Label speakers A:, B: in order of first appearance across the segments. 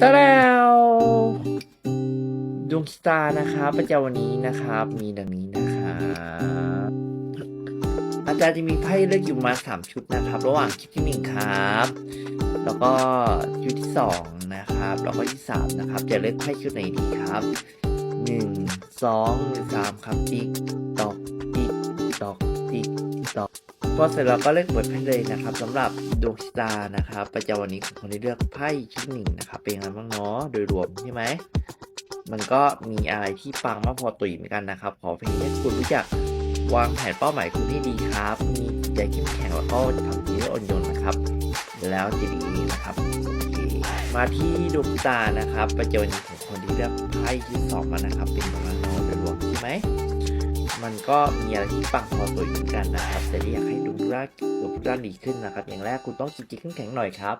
A: ตะแล้วดวงชะตานะครับ ประจำวันนี้นะครับ มีดังนี้นะครับอาจารย์จะมีไพ่เลือกอยู่มาสามชุดนะครับ ระหว่างชุดที่หนึ่งครับ แล้วก็ชุดที่สองนะครับ แล้วก็ที่สามนะครับ จะเลือกไพ่ชุดไหนดีครับหนึ่งสองหรือสามครับติ๊กตอกติ๊กตอกติ๊กตอก พอเสร็จแล้วก็เลือกบทไพ่เลยนะครับสำหรับดวงชะตานะครับ ประจำวันนี้ของคนที่เลือกไพ่ชุดหนึ่งนะครับ เป็นยังไงบ้างเนาะโดยรวมใช่ไหมมันก็มีอะไรที่ปังมากพอตุยเหมือนกันนะครับ ขอเพียงให้คุณรู้จักวางแผนเป้าหมายคุณให้ดีครับ มีใจเข้มแข็งแล้วก็ทำดีและอ่อนโยนนะครับ แล้วจะดีเองนะครับ มาที่ดวงตานะครับ ประจำวันนี้ของคนที่เลือกไพ่ที่สองมานะครับ เป็นของเราโดยรวมใช่ไหม มันก็มีอะไรที่ปังพอตัวเหมือนกันนะครับ แต่ที่อยากให้ดูร่างดูร่างดีขึ้นนะครับ อย่างแรกคุณต้องจิตใจเข้มแข็งหน่อยครับ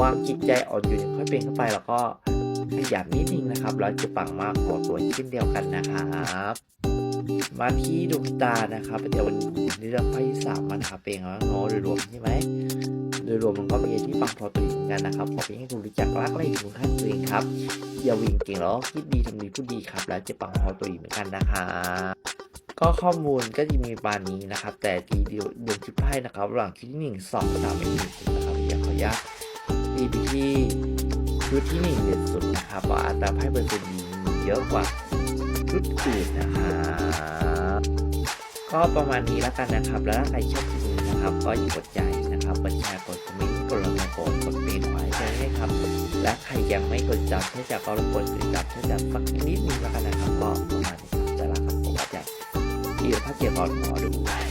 A: วางจิตใจอ่อนโยนค่อยเป็นเข้าไปแล้วก็ขยันนิดนึงนะครับ แล้วจะปังมากพอตัวเช่นเดียวกันนะครับ มาที่ดวงตานะครับเดี๋ยววันนี้เลือกไพ่สามมานะครับเป็นไงบ้างเนาะโดยรวมใช่ไหมโดยรวมมันก็มีอะไรที่ปังพอตัวเอนกันนะครับขอเพียงให้คุณรู้จักรักและอยู่ข้างตัวเองครับอย่าวิ่งเก่งแล้วคิดดีทำดีพูดดีครับ แล้วจะปังพอตัวเหมือนกันนะครับ ก็ข้อมูลก็จะมีประมาณนี้นะครับ แต่ทีเดียวดวงชุดไพ่นะครับระหว่างชุดที่หนึ่งสองสามเป็นหนึ่งนะครับอยากขออนุญาตทีไปที่ชุดที่หนึ่งเด่นสุดนะครับเพราะอัตราไพ่เปอร์เซ็นต์ดีเยอะกว่าชุดอื่นนะครับก็ประมาณนี้แล้วกันนะครับ แล้วถ้าใครชอบคลิปนี้นะครับ ก็อย่ากดใจนะครับกดแชร์กดคอมเมนต์กดไลค์กดกดเป็นไว้ด้วยครับ และใครยังไม่กดจับเนื่อจากก็รบกวนกดจับเนื่อจากสักนิดนึงแล้วกันนะครับก็ประมาณ นี้